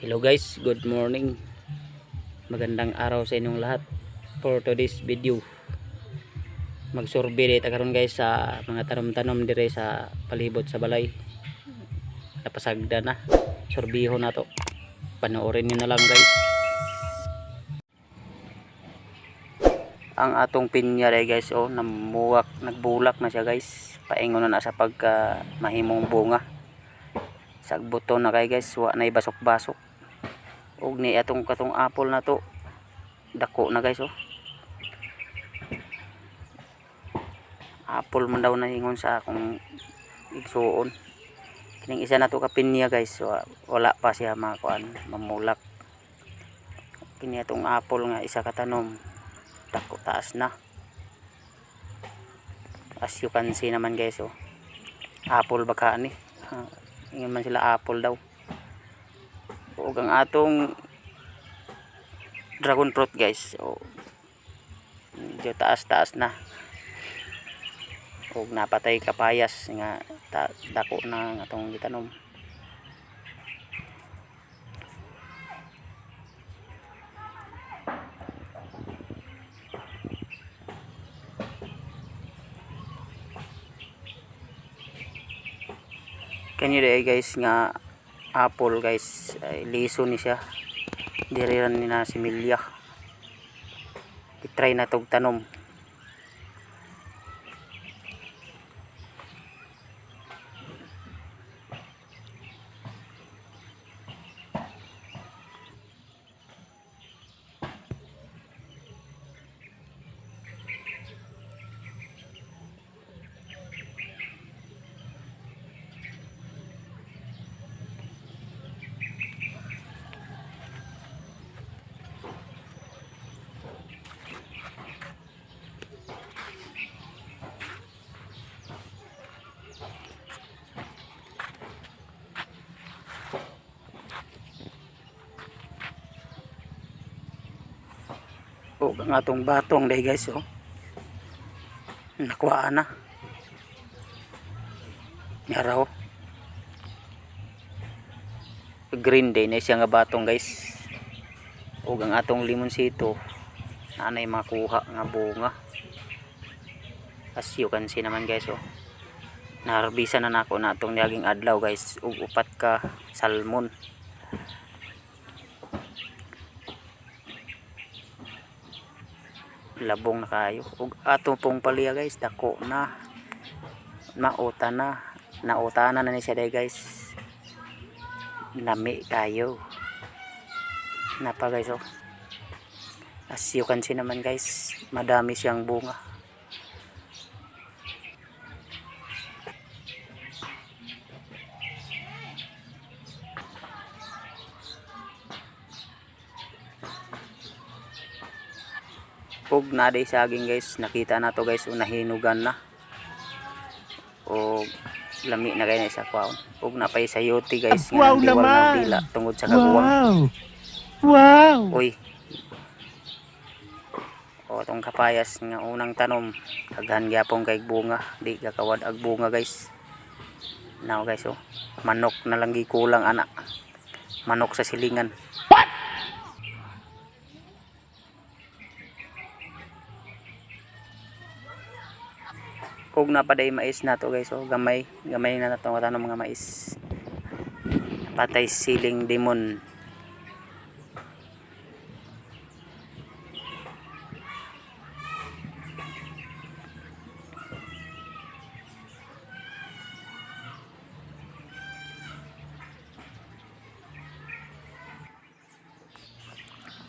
Hello guys, good morning. Magandang araw sa inyong lahat. For today's video, magsurvey dito karon guys sa mga tanom-tanom dire sa palibot sa balay. Napasagda na. Sorbiho na to. Panoorin niyo na lang guys. Ang atong pinya dai guys oh, namuwak, nagbulak na siya guys. Paingon na na sa pagka mahimong bunga. Sagbuto na kay guys, wa na basok-basok og ni atong katong apple na to. Dako na guys oh. Apple man daw nahingon sa akong igsuon. Kining isa na to kapinya guys. So, wala pa siya makuan mamulak. Kini atong apple nga isa katanom dako taas na. As you can see naman guys oh. Apple baka ni. Ingin man sila apple daw ug ang atong dragon fruit guys. So medyo taas taas na. Ug napatay kapayas nga ta, dako na atong gitanom. Kanyo day guys nga apple guys. Ay liso ni siya. Diriran ni na si Milya. I-try na tog tanom o ang atong batong day guys oh. Nakuha na. Yaraw green day na siya nga batong guys. O ang atong limonsito nanay makuha nga bunga. As you can see naman guys oh. Naharbisa na nako na itong naging adlaw guys. Ug upat ka salmon labong na kayo. Ug ato pong paliya guys. Dako na. Nauta na. Nauta na na ni siya day guys. Nami kayo. Napa guys oh. As you can see naman guys madami siyang bunga ug naday saging guys. Nakita na to guys. Unahinugan na. Ug lami na kay na sa kwaon. Ug napay sayote guys. Nga Wow diwal ng dila tungod sa kaguwang Wow! Wow! uy. O tong kapayas nga unang tanom. Daghan gyapon kay bunga. Di kakawad ag bunga guys. Now guys oh. Manok na lang gikulang ana. Manok sa silingan ug napaday mais na to guys oh gamay. Gamay na nato nga tanom mga mais. Patay siling demon.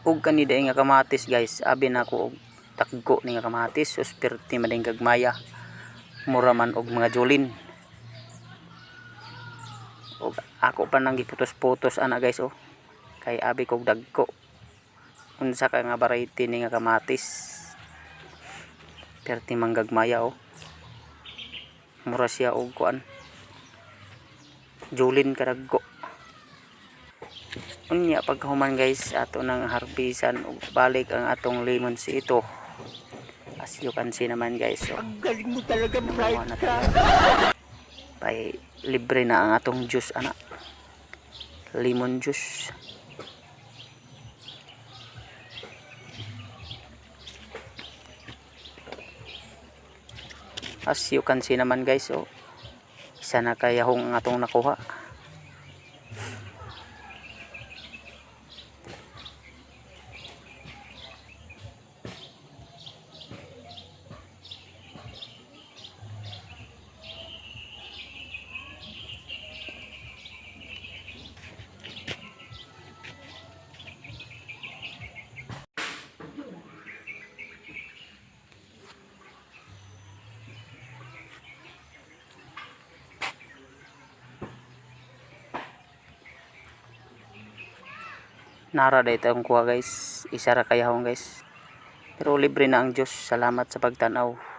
Ug kani day nga kamatis guys. Abi na ko og ni nga kamatis. Sus perti mading gagmaya mura man og mga julin. Ug ako pa nang giputos-putos ana guys oh. Kay abi kog dagko. Unsa ka nga variety ni nga kamatis. Perti manggagmaya oh. Mura siya og kuan. Julin kadagko unya pagkahuman guys ato nang harbisan ug balik ang atong lemon si ito As you can see naman guys. So, ang galing mo talaga bright ka. Tay, libre na ang atong juice ana. Lemon juice. As you can see naman guys, so isa na kaya hong atong nakuha. Nara dito ang kuha guys. Isa ra kayahong guys. Pero libre na ang Diyos. Salamat sa pagtanaw